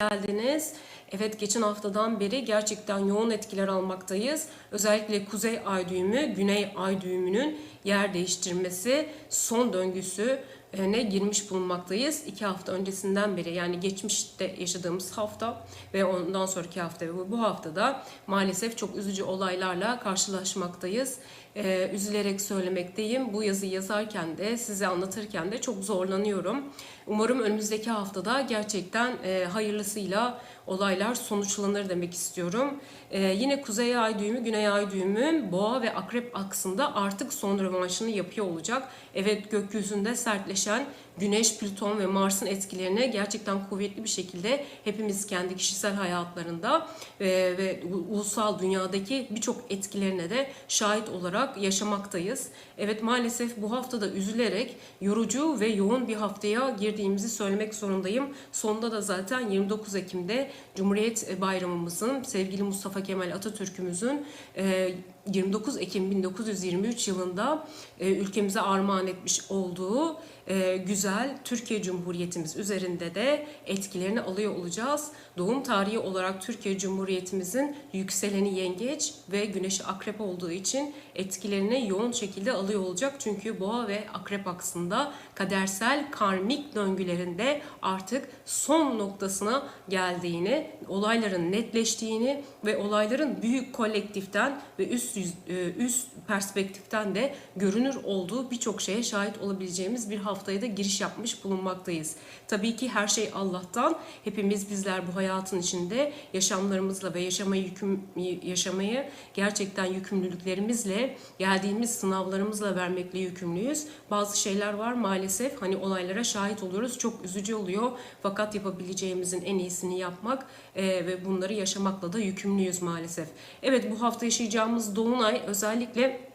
geldiniz. Evet geçen haftadan beri gerçekten yoğun etkiler almaktayız. Özellikle kuzey ay düğümü, güney ay düğümünün yer değiştirmesi son döngüsü ne girmiş bulunmaktayız. İki hafta öncesinden beri yani geçmişte yaşadığımız hafta ve ondan sonraki hafta ve bu haftada maalesef çok üzücü olaylarla karşılaşmaktayız. Ee, üzülerek söylemekteyim. Bu yazıyı yazarken de size anlatırken de çok zorlanıyorum. Umarım önümüzdeki haftada gerçekten e, hayırlısıyla olaylar sonuçlanır demek istiyorum. Ee, yine Kuzey Ay düğümü, Güney Ay düğümü Boğa ve Akrep aksında artık son rövanşını yapıyor olacak. Evet gökyüzünde sertleşen Güneş, Plüton ve Mars'ın etkilerine gerçekten kuvvetli bir şekilde hepimiz kendi kişisel hayatlarında e, ve ulusal dünyadaki birçok etkilerine de şahit olarak yaşamaktayız. Evet maalesef bu haftada üzülerek yorucu ve yoğun bir haftaya girdiğimizi söylemek zorundayım. Sonunda da zaten 29 Ekim'de Cumhuriyet Bayramımızın sevgili Mustafa Kemal Atatürk'ümüzün e, 29 Ekim 1923 yılında e, ülkemize armağan etmiş olduğu e, güzel Türkiye Cumhuriyetimiz üzerinde de etkilerini alıyor olacağız. Doğum tarihi olarak Türkiye Cumhuriyetimizin yükseleni yengeç ve güneşi akrep olduğu için etkilerini yoğun şekilde alıyor olacak. Çünkü boğa ve akrep aksında kadersel karmik döngülerinde artık son noktasına geldiğini, olayların netleştiğini ve olayların büyük kolektiften ve üst yüz, e, üst perspektiften de görünür olduğu birçok şeye şahit olabileceğimiz bir haftaya da giriş yapmış bulunmaktayız. Tabii ki her şey Allah'tan. Hepimiz bizler bu hayatın içinde yaşamlarımızla ve yaşamayı yüküm, yaşamayı gerçekten yükümlülüklerimizle, geldiğimiz sınavlarımızla vermekle yükümlüyüz. Bazı şeyler var maalesef hani olaylara şahit oluyoruz. Çok üzücü oluyor. Fakat yapabileceğimizin en iyisini yapmak e, ve bunları yaşamakla da yükümlüyüz maalesef. Evet bu hafta yaşayacağımız dolunay özellikle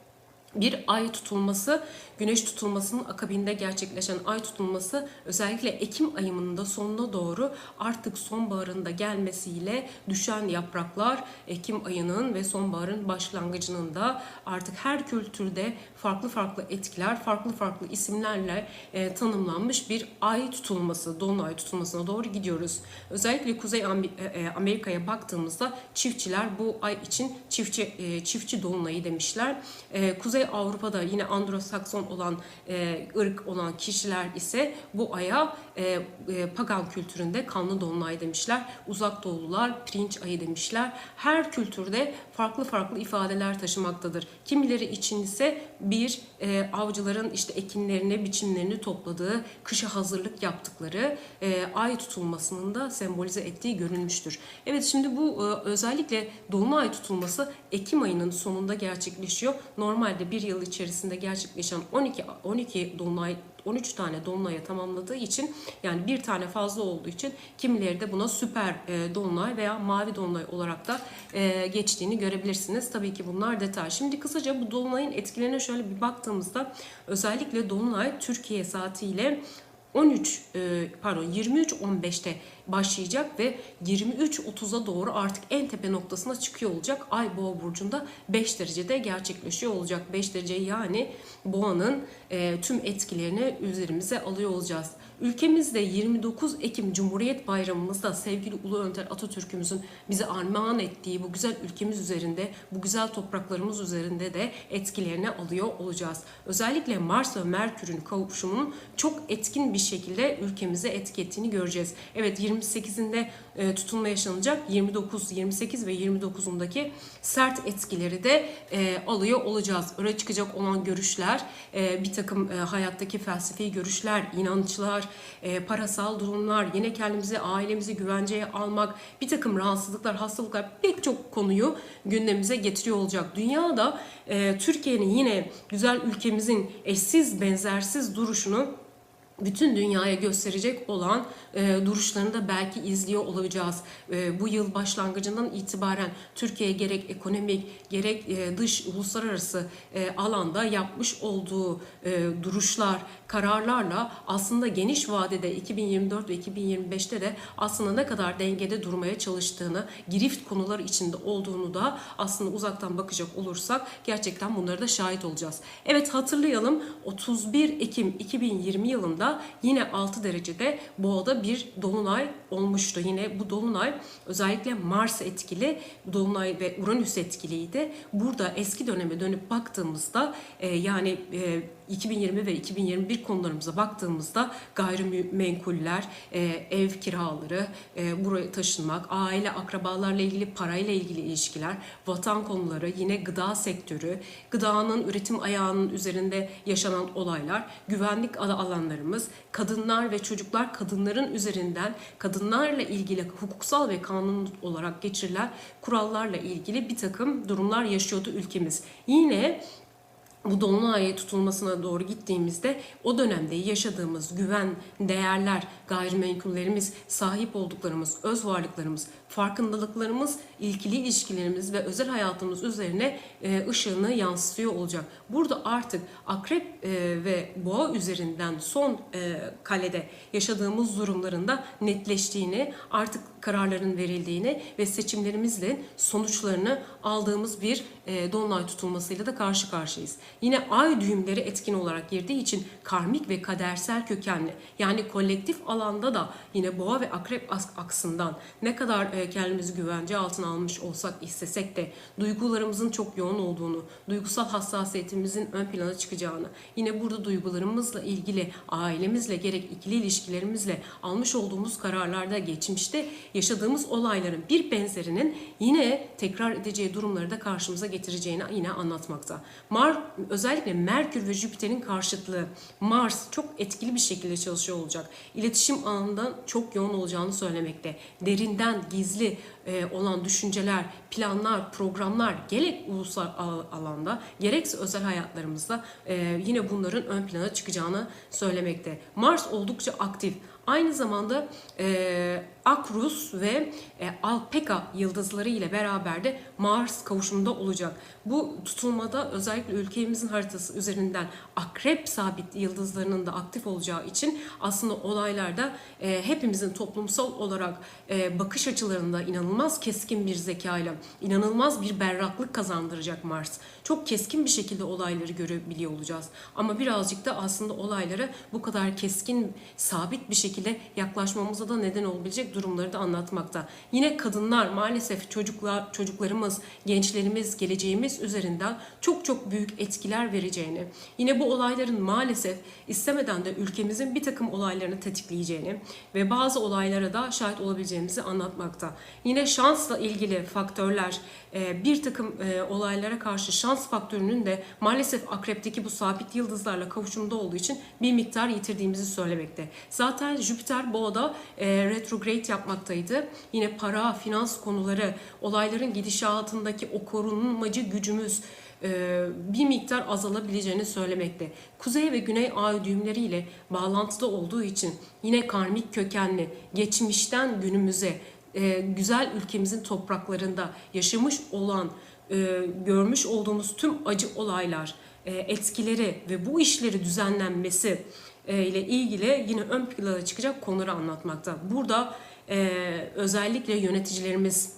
bir ay tutulması, güneş tutulmasının akabinde gerçekleşen ay tutulması özellikle Ekim ayının da sonuna doğru artık sonbaharında gelmesiyle düşen yapraklar Ekim ayının ve sonbaharın başlangıcının da artık her kültürde farklı farklı etkiler, farklı farklı isimlerle e, tanımlanmış bir ay tutulması, dolunay tutulmasına doğru gidiyoruz. Özellikle Kuzey e, Amerika'ya baktığımızda çiftçiler bu ay için çiftçi e, çiftçi dolunayı demişler. E, Kuzey Avrupa'da yine Anglo-Sakson olan e, ırk olan kişiler ise bu aya e, e, pagan kültüründe kanlı dolunay demişler. Uzak doğulular pirinç ayı demişler. Her kültürde farklı farklı ifadeler taşımaktadır. Kimileri için ise bir e, avcıların işte ekinlerini, biçimlerini topladığı, kışa hazırlık yaptıkları e, ay tutulmasının da sembolize ettiği görülmüştür. Evet şimdi bu e, özellikle dolunay tutulması Ekim ayının sonunda gerçekleşiyor. Normalde bir yıl içerisinde gerçekleşen 12 12 dolunay 13 tane dolunaya tamamladığı için yani bir tane fazla olduğu için kimileri de buna süper e, dolunay veya mavi dolunay olarak da e, geçtiğini görebilirsiniz. Tabii ki bunlar detay. Şimdi kısaca bu dolunayın etkilerine şöyle bir baktığımızda özellikle dolunay Türkiye saatiyle 13 e, pardon 23.15'te başlayacak ve 23.30'a doğru artık en tepe noktasına çıkıyor olacak. Ay Boğa burcunda 5 derecede gerçekleşiyor olacak. 5 derece yani Boğa'nın e, tüm etkilerini üzerimize alıyor olacağız. Ülkemizde 29 Ekim Cumhuriyet Bayramımızda sevgili Ulu Önder Atatürk'ümüzün bize armağan ettiği bu güzel ülkemiz üzerinde, bu güzel topraklarımız üzerinde de etkilerini alıyor olacağız. Özellikle Mars ve Merkür'ün kavuşumunun çok etkin bir şekilde ülkemize etki ettiğini göreceğiz. Evet 28'inde e, tutulma yaşanacak. 29, 28 ve 29'undaki sert etkileri de e, alıyor olacağız. Öne çıkacak olan görüşler, e, bir takım e, hayattaki felsefi görüşler, inançlar, e, parasal durumlar, yine kendimizi, ailemizi güvenceye almak, bir takım rahatsızlıklar, hastalıklar pek çok konuyu gündemimize getiriyor olacak. Dünyada e, Türkiye'nin yine güzel ülkemizin eşsiz, benzersiz duruşunu bütün dünyaya gösterecek olan e, duruşlarını da belki izliyor olacağız. E, bu yıl başlangıcından itibaren Türkiye gerek ekonomik gerek e, dış uluslararası e, alanda yapmış olduğu e, duruşlar, kararlarla aslında geniş vadede 2024 ve 2025'te de aslında ne kadar dengede durmaya çalıştığını, girift konular içinde olduğunu da aslında uzaktan bakacak olursak gerçekten bunları da şahit olacağız. Evet hatırlayalım 31 Ekim 2020 yılında ayında yine 6 derecede boğada bir dolunay olmuştu. Yine bu dolunay özellikle Mars etkili dolunay ve Uranüs etkiliydi. Burada eski döneme dönüp baktığımızda e, yani e, 2020 ve 2021 konularımıza baktığımızda gayrimenkuller, e, ev kiraları, e, buraya taşınmak, aile, akrabalarla ilgili parayla ilgili ilişkiler, vatan konuları, yine gıda sektörü, gıdanın üretim ayağının üzerinde yaşanan olaylar, güvenlik al- alanlarımız, kadınlar ve çocuklar kadınların üzerinden kadınlarla ilgili hukuksal ve kanun olarak geçirilen kurallarla ilgili bir takım durumlar yaşıyordu ülkemiz. Yine bu dolunay tutulmasına doğru gittiğimizde o dönemde yaşadığımız güven, değerler, gayrimenkullerimiz, sahip olduklarımız, öz varlıklarımız, farkındalıklarımız, ilkili ilişkilerimiz ve özel hayatımız üzerine e, ışığını yansıtıyor olacak. Burada artık akrep e, ve boğa üzerinden son e, kalede yaşadığımız durumlarında netleştiğini, artık kararların verildiğini ve seçimlerimizle sonuçlarını aldığımız bir e, dolunay tutulmasıyla da karşı karşıyayız. Yine ay düğümleri etkin olarak girdiği için karmik ve kadersel kökenli yani kolektif alanda da yine boğa ve akrep aksından ne kadar e, kendimizi güvence altına almış olsak istesek de duygularımızın çok yoğun olduğunu, duygusal hassasiyetimizin ön plana çıkacağını, yine burada duygularımızla ilgili ailemizle gerek ikili ilişkilerimizle almış olduğumuz kararlarda geçmişte yaşadığımız olayların bir benzerinin yine tekrar edeceği durumları da karşımıza getireceğini yine anlatmakta. Mar özellikle Merkür ve Jüpiter'in karşıtlığı Mars çok etkili bir şekilde çalışıyor olacak. İletişim alanından çok yoğun olacağını söylemekte. Derinden gizli e, olan düşünceler, planlar, programlar gerek ulusal al- alanda gerekse özel hayatlarımızda e, yine bunların ön plana çıkacağını söylemekte. Mars oldukça aktif. Aynı zamanda e, Akrus ve e, Alpeka yıldızları ile beraber de Mars kavuşumunda olacak. Bu tutulmada özellikle ülkemizin haritası üzerinden akrep sabit yıldızlarının da aktif olacağı için aslında olaylarda e, hepimizin toplumsal olarak e, bakış açılarında inanılmaz keskin bir zekayla, inanılmaz bir berraklık kazandıracak Mars. Çok keskin bir şekilde olayları görebiliyor olacağız. Ama birazcık da aslında olaylara bu kadar keskin, sabit bir şekilde yaklaşmamıza da neden olabilecek durumları da anlatmakta. Yine kadınlar maalesef çocuklar, çocuklarımız, gençlerimiz, geleceğimiz üzerinden çok çok büyük etkiler vereceğini, yine bu olayların maalesef istemeden de ülkemizin bir takım olaylarını tetikleyeceğini ve bazı olaylara da şahit olabileceğimizi anlatmakta. Yine şansla ilgili faktörler, bir takım e, olaylara karşı şans faktörünün de maalesef akrepteki bu sabit yıldızlarla kavuşumda olduğu için bir miktar yitirdiğimizi söylemekte. Zaten Jüpiter boğada e, retrograde yapmaktaydı. Yine para, finans konuları, olayların gidişatındaki o korunmacı gücümüz e, bir miktar azalabileceğini söylemekte. Kuzey ve güney ay düğümleriyle bağlantıda olduğu için yine karmik kökenli geçmişten günümüze e, güzel ülkemizin topraklarında yaşamış olan, e, görmüş olduğumuz tüm acı olaylar, e, etkileri ve bu işleri düzenlenmesi e, ile ilgili yine ön plana çıkacak konuları anlatmakta. Burada e, özellikle yöneticilerimiz,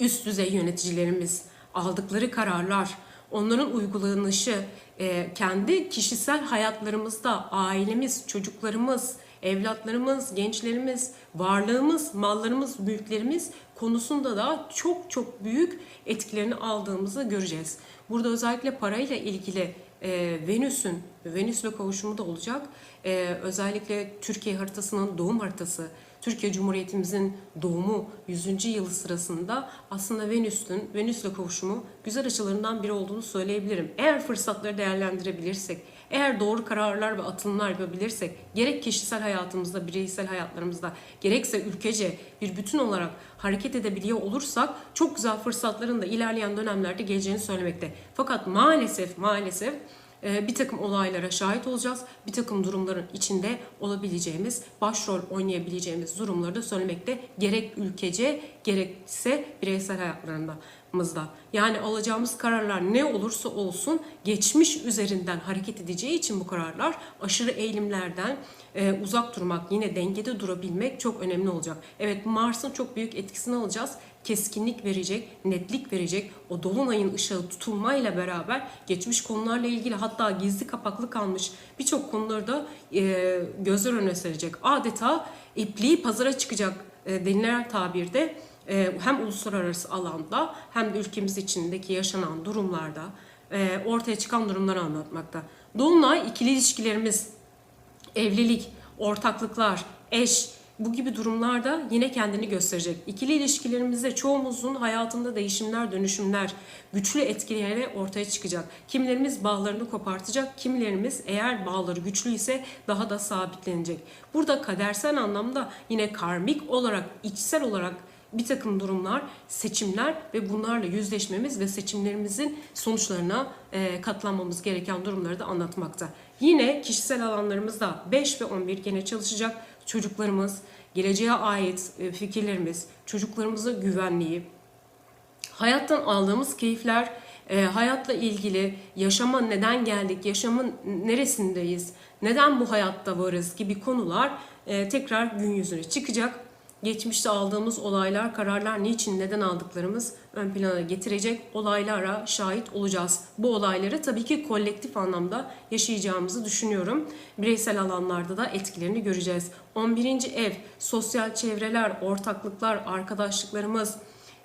üst düzey yöneticilerimiz aldıkları kararlar, onların uygulanışı, e, kendi kişisel hayatlarımızda ailemiz, çocuklarımız, evlatlarımız, gençlerimiz, varlığımız, mallarımız, mülklerimiz konusunda da çok çok büyük etkilerini aldığımızı göreceğiz. Burada özellikle parayla ilgili e, Venüs'ün, Venüs'le kavuşumu da olacak. E, özellikle Türkiye haritasının doğum haritası, Türkiye Cumhuriyetimizin doğumu 100. yılı sırasında aslında Venüs'ün, Venüs'le kavuşumu güzel açılarından biri olduğunu söyleyebilirim. Eğer fırsatları değerlendirebilirsek, eğer doğru kararlar ve atılımlar yapabilirsek, gerek kişisel hayatımızda, bireysel hayatlarımızda, gerekse ülkece bir bütün olarak hareket edebiliyor olursak çok güzel fırsatların da ilerleyen dönemlerde geleceğini söylemekte. Fakat maalesef maalesef e, bir takım olaylara şahit olacağız. Bir takım durumların içinde olabileceğimiz, başrol oynayabileceğimiz durumları da söylemekte. Gerek ülkece gerekse bireysel hayatlarında. Hayatımızda. Yani alacağımız kararlar ne olursa olsun geçmiş üzerinden hareket edeceği için bu kararlar aşırı eğilimlerden e, uzak durmak, yine dengede durabilmek çok önemli olacak. Evet Mars'ın çok büyük etkisini alacağız keskinlik verecek, netlik verecek, o dolunayın ışığı tutulmayla beraber geçmiş konularla ilgili hatta gizli kapaklı kalmış birçok konuları da e, gözler önüne serecek. Adeta ipliği pazara çıkacak e, denilen tabirde hem uluslararası alanda hem de ülkemiz içindeki yaşanan durumlarda e, ortaya çıkan durumları anlatmakta. Dolunay ikili ilişkilerimiz, evlilik, ortaklıklar, eş, bu gibi durumlarda yine kendini gösterecek. İkili ilişkilerimizde çoğumuzun hayatında değişimler, dönüşümler, güçlü etkileri ortaya çıkacak. Kimilerimiz bağlarını kopartacak, kimilerimiz eğer bağları güçlü ise daha da sabitlenecek. Burada kadersel anlamda yine karmik olarak, içsel olarak bir takım durumlar, seçimler ve bunlarla yüzleşmemiz ve seçimlerimizin sonuçlarına e, katlanmamız gereken durumları da anlatmakta. Yine kişisel alanlarımızda 5 ve 11 gene çalışacak çocuklarımız, geleceğe ait e, fikirlerimiz, çocuklarımızın güvenliği, hayattan aldığımız keyifler, e, hayatla ilgili yaşama neden geldik, yaşamın neresindeyiz, neden bu hayatta varız gibi konular tekrar gün yüzüne çıkacak. Geçmişte aldığımız olaylar, kararlar niçin, neden aldıklarımız ön plana getirecek olaylara şahit olacağız. Bu olayları tabii ki kolektif anlamda yaşayacağımızı düşünüyorum. Bireysel alanlarda da etkilerini göreceğiz. 11. ev, sosyal çevreler, ortaklıklar, arkadaşlıklarımız,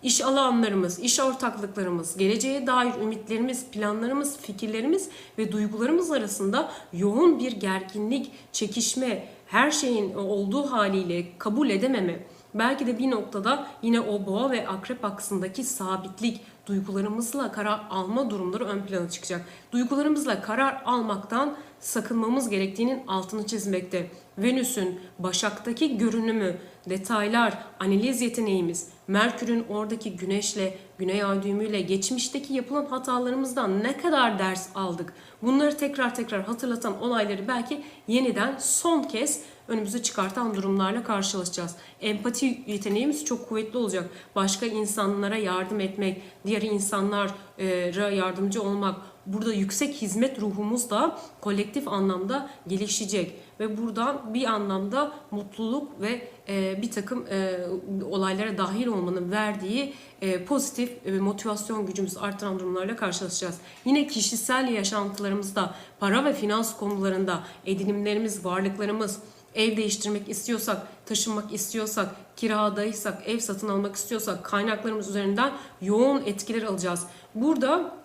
İş alanlarımız, iş ortaklıklarımız, geleceğe dair ümitlerimiz, planlarımız, fikirlerimiz ve duygularımız arasında yoğun bir gerginlik, çekişme, her şeyin olduğu haliyle kabul edememe, belki de bir noktada yine o boğa ve akrep aksındaki sabitlik, duygularımızla karar alma durumları ön plana çıkacak. Duygularımızla karar almaktan sakınmamız gerektiğinin altını çizmekte. Venüs'ün Başak'taki görünümü, detaylar, analiz yeteneğimiz, Merkür'ün oradaki güneşle, güney ay düğümüyle geçmişteki yapılan hatalarımızdan ne kadar ders aldık? Bunları tekrar tekrar hatırlatan olayları belki yeniden son kez önümüze çıkartan durumlarla karşılaşacağız. Empati yeteneğimiz çok kuvvetli olacak. Başka insanlara yardım etmek, diğer insanlara yardımcı olmak, burada yüksek hizmet ruhumuz da kolektif anlamda gelişecek ve buradan bir anlamda mutluluk ve e, bir takım e, olaylara dahil olmanın verdiği e, pozitif e, motivasyon gücümüzü artıran durumlarla karşılaşacağız. Yine kişisel yaşantılarımızda para ve finans konularında edinimlerimiz, varlıklarımız, ev değiştirmek istiyorsak, taşınmak istiyorsak, kiradaysak, ev satın almak istiyorsak kaynaklarımız üzerinden yoğun etkiler alacağız. Burada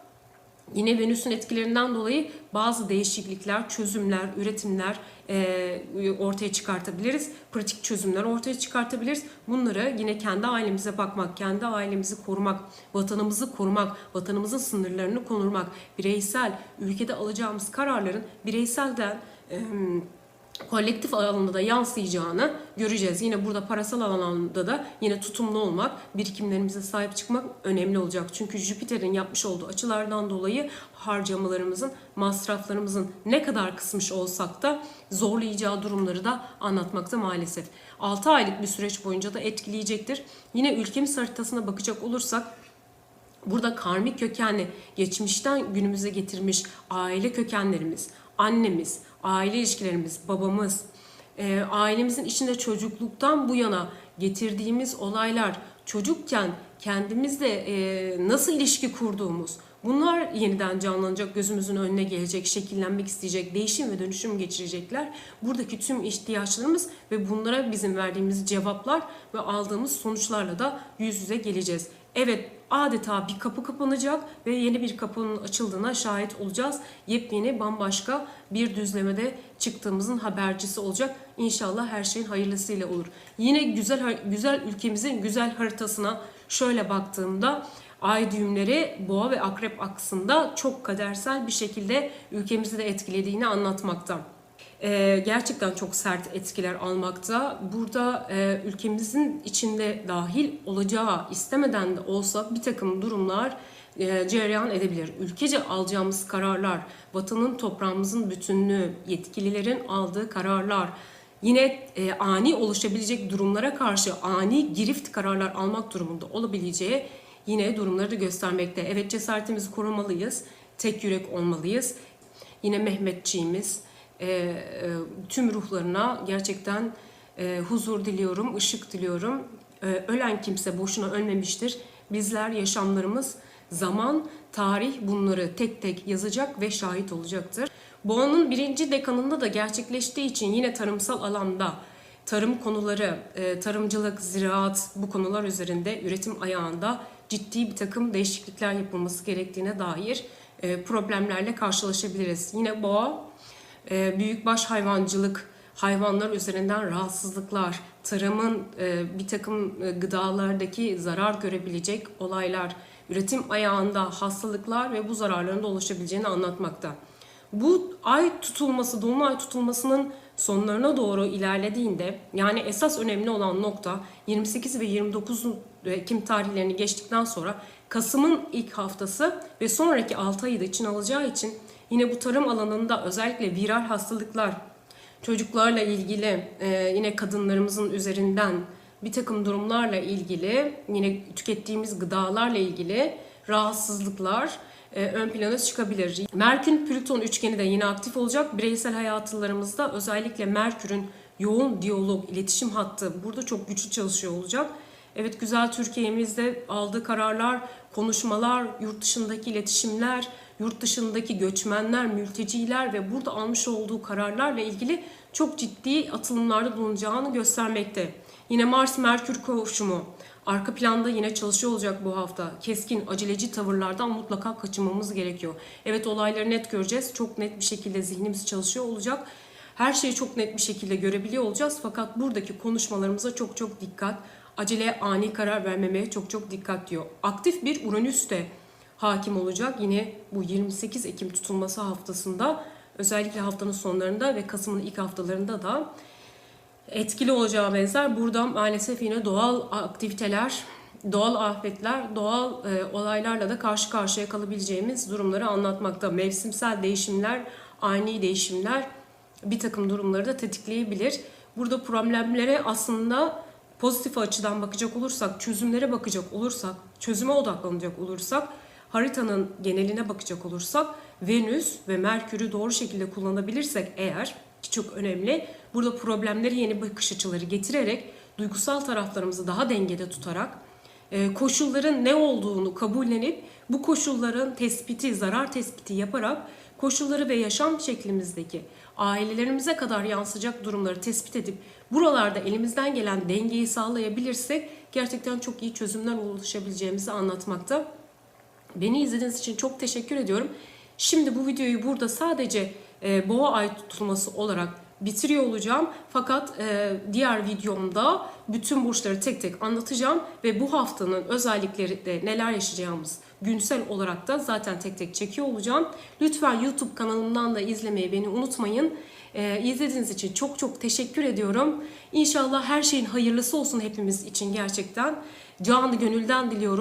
Yine Venüs'ün etkilerinden dolayı bazı değişiklikler, çözümler, üretimler e, ortaya çıkartabiliriz. Pratik çözümler ortaya çıkartabiliriz. Bunları yine kendi ailemize bakmak, kendi ailemizi korumak, vatanımızı korumak, vatanımızın sınırlarını korumak, bireysel, ülkede alacağımız kararların bireyselden... E, kolektif alanda da yansıyacağını göreceğiz. Yine burada parasal alanda da yine tutumlu olmak, birikimlerimize sahip çıkmak önemli olacak. Çünkü Jüpiter'in yapmış olduğu açılardan dolayı harcamalarımızın, masraflarımızın ne kadar kısmış olsak da zorlayacağı durumları da anlatmakta maalesef. 6 aylık bir süreç boyunca da etkileyecektir. Yine ülkemiz haritasına bakacak olursak Burada karmik kökenli, geçmişten günümüze getirmiş aile kökenlerimiz, annemiz, aile ilişkilerimiz, babamız, e, ailemizin içinde çocukluktan bu yana getirdiğimiz olaylar, çocukken kendimizle e, nasıl ilişki kurduğumuz, bunlar yeniden canlanacak, gözümüzün önüne gelecek, şekillenmek isteyecek, değişim ve dönüşüm geçirecekler. Buradaki tüm ihtiyaçlarımız ve bunlara bizim verdiğimiz cevaplar ve aldığımız sonuçlarla da yüz yüze geleceğiz. Evet adeta bir kapı kapanacak ve yeni bir kapının açıldığına şahit olacağız. Yepyeni bambaşka bir düzlemede çıktığımızın habercisi olacak. İnşallah her şeyin hayırlısıyla olur. Yine güzel güzel ülkemizin güzel haritasına şöyle baktığımda ay düğümleri boğa ve akrep aksında çok kadersel bir şekilde ülkemizi de etkilediğini anlatmakta e, gerçekten çok sert etkiler almakta. Burada e, ülkemizin içinde dahil olacağı istemeden de olsa bir takım durumlar e, cereyan edebilir. Ülkece alacağımız kararlar, vatanın toprağımızın bütünlüğü, yetkililerin aldığı kararlar, yine e, ani oluşabilecek durumlara karşı ani girift kararlar almak durumunda olabileceği yine durumları da göstermekte. Evet cesaretimizi korumalıyız. Tek yürek olmalıyız. Yine Mehmetçiğimiz tüm ruhlarına gerçekten e, huzur diliyorum, ışık diliyorum. E, ölen kimse boşuna ölmemiştir. Bizler yaşamlarımız zaman, tarih bunları tek tek yazacak ve şahit olacaktır. Boğa'nın birinci dekanında da gerçekleştiği için yine tarımsal alanda tarım konuları, e, tarımcılık, ziraat bu konular üzerinde üretim ayağında ciddi bir takım değişiklikler yapılması gerektiğine dair e, problemlerle karşılaşabiliriz. Yine boğa e, büyükbaş hayvancılık, hayvanlar üzerinden rahatsızlıklar, tarımın e, bir takım e, gıdalardaki zarar görebilecek olaylar, üretim ayağında hastalıklar ve bu zararların da oluşabileceğini anlatmakta. Bu ay tutulması, dolunay tutulmasının sonlarına doğru ilerlediğinde yani esas önemli olan nokta 28 ve 29 Ekim tarihlerini geçtikten sonra Kasım'ın ilk haftası ve sonraki 6 ayı da için alacağı için yine bu tarım alanında özellikle viral hastalıklar, çocuklarla ilgili e, yine kadınlarımızın üzerinden bir takım durumlarla ilgili yine tükettiğimiz gıdalarla ilgili rahatsızlıklar e, ön plana çıkabilir. Merkür Plüton üçgeni de yine aktif olacak. Bireysel hayatlarımızda özellikle Merkür'ün yoğun diyalog, iletişim hattı burada çok güçlü çalışıyor olacak. Evet güzel Türkiye'mizde aldığı kararlar, konuşmalar, yurt dışındaki iletişimler, yurt dışındaki göçmenler, mülteciler ve burada almış olduğu kararlarla ilgili çok ciddi atılımlarda bulunacağını göstermekte. Yine Mars-Merkür kavuşumu arka planda yine çalışıyor olacak bu hafta. Keskin, aceleci tavırlardan mutlaka kaçınmamız gerekiyor. Evet olayları net göreceğiz. Çok net bir şekilde zihnimiz çalışıyor olacak. Her şeyi çok net bir şekilde görebiliyor olacağız. Fakat buradaki konuşmalarımıza çok çok dikkat. Acele ani karar vermemeye çok çok dikkat diyor. Aktif bir Uranüs de hakim olacak. Yine bu 28 Ekim tutulması haftasında özellikle haftanın sonlarında ve Kasım'ın ilk haftalarında da etkili olacağı benzer. Burada maalesef yine doğal aktiviteler, doğal afetler, doğal e, olaylarla da karşı karşıya kalabileceğimiz durumları anlatmakta. Mevsimsel değişimler, ani değişimler bir takım durumları da tetikleyebilir. Burada problemlere aslında pozitif açıdan bakacak olursak, çözümlere bakacak olursak, çözüme odaklanacak olursak, haritanın geneline bakacak olursak Venüs ve Merkür'ü doğru şekilde kullanabilirsek eğer ki çok önemli. Burada problemleri yeni bakış açıları getirerek duygusal taraflarımızı daha dengede tutarak e, koşulların ne olduğunu kabullenip bu koşulların tespiti, zarar tespiti yaparak koşulları ve yaşam şeklimizdeki ailelerimize kadar yansıyacak durumları tespit edip buralarda elimizden gelen dengeyi sağlayabilirsek gerçekten çok iyi çözümler oluşabileceğimizi anlatmakta. Beni izlediğiniz için çok teşekkür ediyorum. Şimdi bu videoyu burada sadece e, boğa ay tutulması olarak bitiriyor olacağım. Fakat e, diğer videomda bütün burçları tek tek anlatacağım ve bu haftanın özellikleri de neler yaşayacağımız günsel olarak da zaten tek tek çekiyor olacağım. Lütfen YouTube kanalımdan da izlemeyi beni unutmayın. E, izlediğiniz için çok çok teşekkür ediyorum. İnşallah her şeyin hayırlısı olsun hepimiz için gerçekten. Canı gönülden diliyorum.